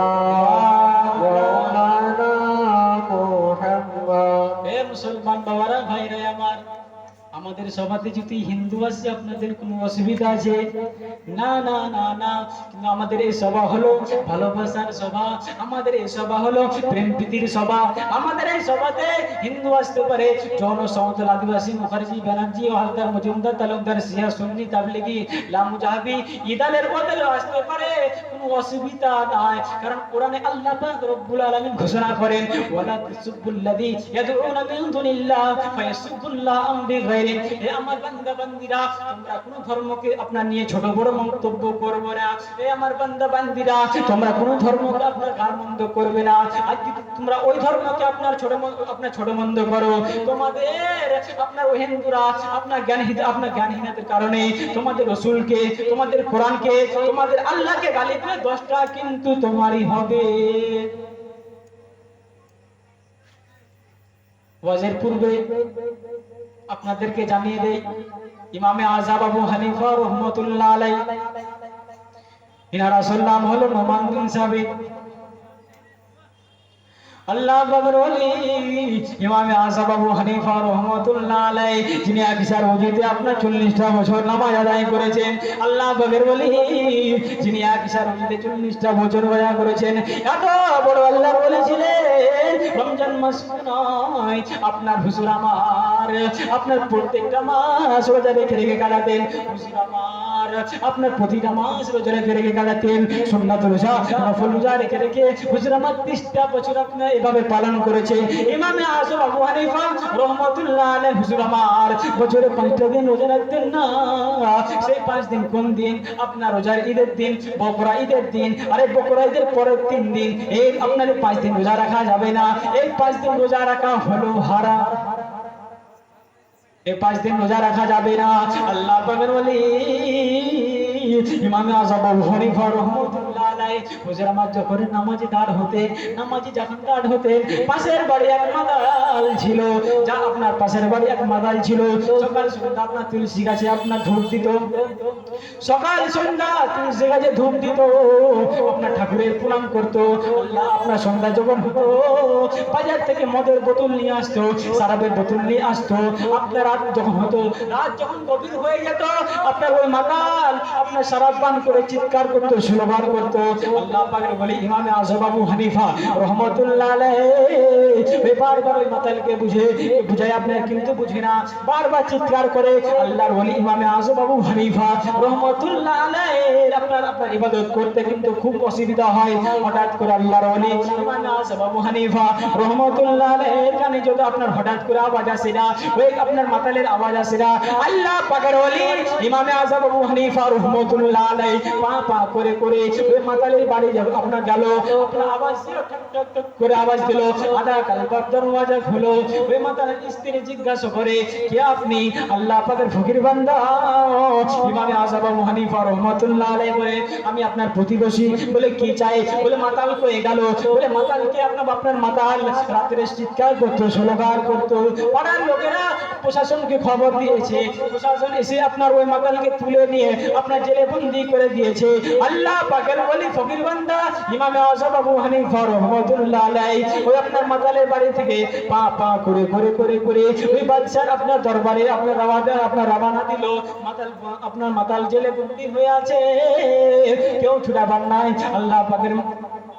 Allah. আমাদের সভাতে যদি হিন্দু আসে আপনাদের কোনো অসুবিধা আছে? না না না না। কিন্তু আমাদের এই সভা হলো ভালোবাসার সভা। আমাদের এই সভা হলো প্রেম প্রীতির সভা। আমাদের এই সভাতে হিন্দু আসতে পারে। জৌন সমতল আদিবাসী মুখার্জি ব্যানার্জি, হালদার মজুমদার, তালুকদার সিয়া সুন্নি, তাবলিগি লামু জাহাবি ইদালের বদলে আসতে পারে। কোনো অসুবিধা নাই। কারণ কোরআনে আল্লাহ রব্বুল আলামিন ঘোষণা করেন, ওয়ালা তাসুবুল্লাযী ইয়াদউনা মিন দুনিল্লাহ ফায়াসুবুল্লাহ বিগাইরি হে আমার বান্দা বান্দিরা তোমরা কোন ধর্মকে আপনার নিয়ে ছোট বড় মন্তব্য করবে না। হে আমার বান্দা বান্দিরা তোমরা কোন ধর্মকে আপনার গার মন্দ করবে না। আর যদি তোমরা ওই ধর্মকে আপনার ছোট আপনার ছোট মন্দ করো, তোমাদের, আপনার ওই হিন্দুরা আপনার জ্ঞানহীন, আপনার জ্ঞানহীনতার কারণে তোমাদের রসুলকে, তোমাদের কোরআনকে, তোমাদের আল্লাহকে গালি দিলে দশটা কিন্তু তোমারই হবে। ওয়াজের পূর্বে আপনাদেরকে জানিয়ে দেই, ইমামে আজাব আবু হানিফা রহমতুল্লাহ আলাই নাম হলো আল্লাহ ইমামে আবু হানিফা রহমতুল্লাহ আলাই যিনি আপনার চল্লিশটা বছর নামাজ আদায় করেছেন। আল্লাহ বলি যিনি চল্লিশটা বছর করেছেন। এত বড় আল্লাহর বলেছিলেন, রমজান মাস নয়, আপনার হুজুর আমার আপনার প্রত্যেকটা মাস রোজা রেখে রেখে কাটাতেন। আপনার প্রতিটা মাস রোজা রেখে রেখে কাটাতেন। সুন্নাত রোজা, নফল রোজা রেখে রেখে হুজুর আমার তিরিশটা বছর আপনার এভাবে পালন করেছে। ইমামে আজম আবু হানিফা রহমতুল্লাহ আলাইহি হুজুর আমার বছরে পাঁচটা দিন রোজা রাখতেন না। সেই পাঁচ দিন কোন দিন? আপনার রোজার ঈদের দিন, বকরা ঈদের দিন, আরে বকরা ঈদের পরের তিন দিন। এই আপনার পাঁচ দিন রোজা রাখা যাবে না। এই পাঁচ দিন রোজা রাখা হলো হারা এই পাঁচ দিন রোজা রাখা যাবে না। আল্লাহ পাকের বলি ইমামে আজম আবু হানিফা আলাইহি নামাজে দাঁড় হতে, নামাজে হতে, পাশের বাড়ি এক মাদাল ছিল, যা আপনার পাশের বাড়ি এক মাদাল ছিল। সকাল সন্ধ্যা আপনার তুলসী গাছে আপনার ধূপ দিত। সকাল সন্ধ্যা তুলসী গাছে ধূপ দিত। আপনার ঠাকুরের প্রণাম করত। আল্লাহ আপনার সন্ধ্যা যখন হতো, বাজার থেকে মদের বোতল নিয়ে আসতো সারাবের বোতল নিয়ে আসতো। আপনার রাত যখন হতো, রাত যখন গভীর হয়ে যেত, আপনার ওই মাতাল আপনার সারাব পান করে চিৎকার করতো স্লোগান করতো। আল্লাহ পাকের বলি ইমামে আজম আবু হানিফা রহমতুল্লাহ আলাইহি। বারবার ওই মাতালকে বুঝে বুঝাই আপনার কিন্তু বুঝে না। বারবার চিৎকার করে আল্লাহর বলি ইমামে আজম আবু হানিফা রহমতুল্লাহ আলাইহি আপনার আপনার ইবাদত করতে কিন্তু খুব অসুবিধা হয়। হঠাৎ করে আল্লাহর বলি ইমামে আজম আবু হানিফা রহমতুল্লাহ আলাইহি কানে যদি আপনার হঠাৎ করে আওয়াজ আসে না, ওই আপনার মাতালের আওয়াজ আসে না, আল্লাহ পাকের বলি ইমামে আজম আবু হানিফা রহমতুল্লাহ আলাইহি পা পা করে করে ওই মাতালের বাড়ি যাবে আপনার গেল আওয়াজ করে আওয়াজ দিল, আদা কালবার দরওয়াজা খুলো ওই মাতালের স্ত্রী জিজ্ঞাসা করে, কে আপনি? আল্লাহ পাকের ফকির বান্দা। ইমামে আজম আবু হানিফা রহমতুল্লাহ আলাইহি বলে, আমি আপনার প্রতিবেশী। বলে, কি চাই? বলে, মাতাল কয়ে গেল। বলে মাতালকে আপনার আপনার মাতাল। রাত্রে চিৎকার করতো স্লোগান করতো। পাড়ার লোকেরা প্রশাসনকে খবর দিয়েছে। প্রশাসন এসে আপনার ওই মাতালকে তুলে নিয়ে আপনার জেলে বন্দি করে দিয়েছে। আল্লাহ পাকের বলি ফকির বান্দা, ইমামে আজম আবু হানিফা রহমতুল্লাহ আলাইহি, ওই আপনার মাতালের বাড়ি থেকে পা পা করে করে করে করে ওই বাদশার আপনার দরবারে আপনার রাওয়ানা আপনার রাওয়ানা দিল। মাতাল আপনার মাতাল জেলে বন্দী হয়ে আছে। কেউ ছুটাবার নাই। আল্লাহ পাকের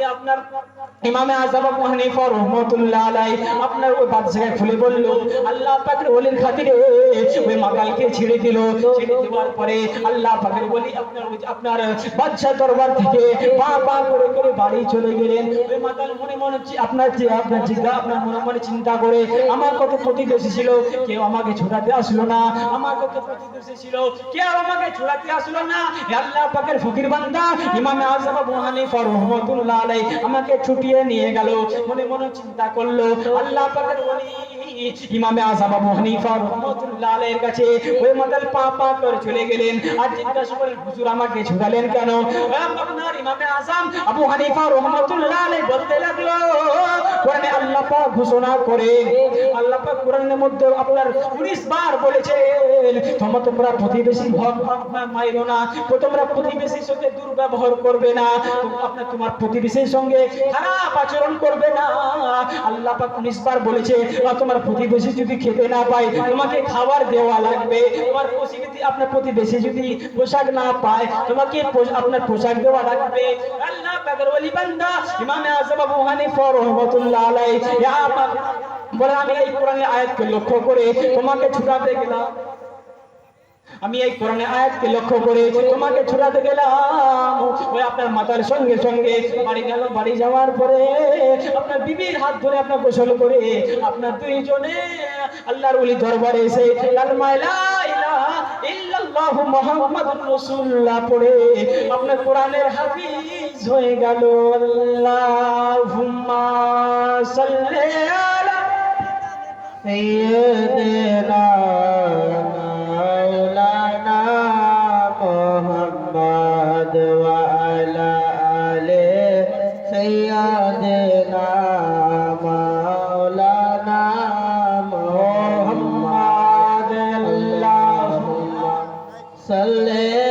আপনার মনে মনে চিন্তা করে, আমার কত প্রতিবেশী ছিল, কেউ আমাকে ছোড়াতে আসলো না। আমার কত প্রতিবেশী ছিল, কেউ আমাকে ছোড়াতে আসলো না। আল্লাহ পাকের ফকির বান্দা, ইমামে আযম আবু হানিফা রাহমাতুল্লাহ আলাইহি আমাকে ছুটিয়ে নিয়ে গেল। মনে মনে চিন্তা করল আল্লাহ পাকের ওলি। ইমামে আযম আবু হানিফা রাহমাতুল্লাহ আলাইহির কাছে ওই মাতাল পা করে চলে গেলেন। আর জিজ্ঞাসা করলেন, হুজুর, আমাকে ছুটালেন কেন? আপনার ইমামে আযম আবু হানিফা রাহমাতুল্লাহ আলাইহি বলতে লাগল, কোরআনে আল্লাহ পাক ঘোষণা করেন আল্লাহ পাক কোরআনের মধ্যে আপনার 19 বার বলেছেন, তোমরা প্রতিবেশী ভাব মাইরো না, তোমরা প্রতিবেশীর সঙ্গে দুর্ব্যবহার করবে না আপনার, তোমার প্রতিবেশীর সঙ্গে খারাপ আচরণ করবে না আল্লাহ পাক 19 বলেছে তোমার প্রতিবেশী যদি খেতে না পায়, তোমাকে খাবার দেওয়া লাগবে। তোমার প্রতিবেশী আপনার প্রতিবেশী যদি পোশাক না পায়, তোমাকে আপনার পোশাক দেওয়া লাগবে। আল্লাহ পাকের ওলি বান্দা, ইমামে আযম আবু হানিফা রাহমাতুল্লাহ আলাইহি, ইয়া বলে আমি এই কোরআনের আয়াতকে লক্ষ্য করে তোমাকে ছুটাতে গেলাম। আমি এই কোরআনের আয়াতকে লক্ষ্য করে তোমাকে ছুটাতে গেলাম। ওই আপনার মাতার সঙ্গে সঙ্গে বাড়ি গেল, বাড়ি যাওয়ার পরে আপনার বিবির হাত ধরে আপনার গোসল করে আপনার দুইজনে আল্লাহর ওলি দরবারে এসে কালমা লা ইল্লাল্লাহু মুহাম্মাদুর রাসূলুল্লাহ পড়ে। আপনার কোরআনের হাফিজ হয়ে গেল। আল্লাহুম্মা সাল্লি আলা সাইয়্যিদিনা محمد وعلى آل سيدنا مولانا محمد اللهم صلِّ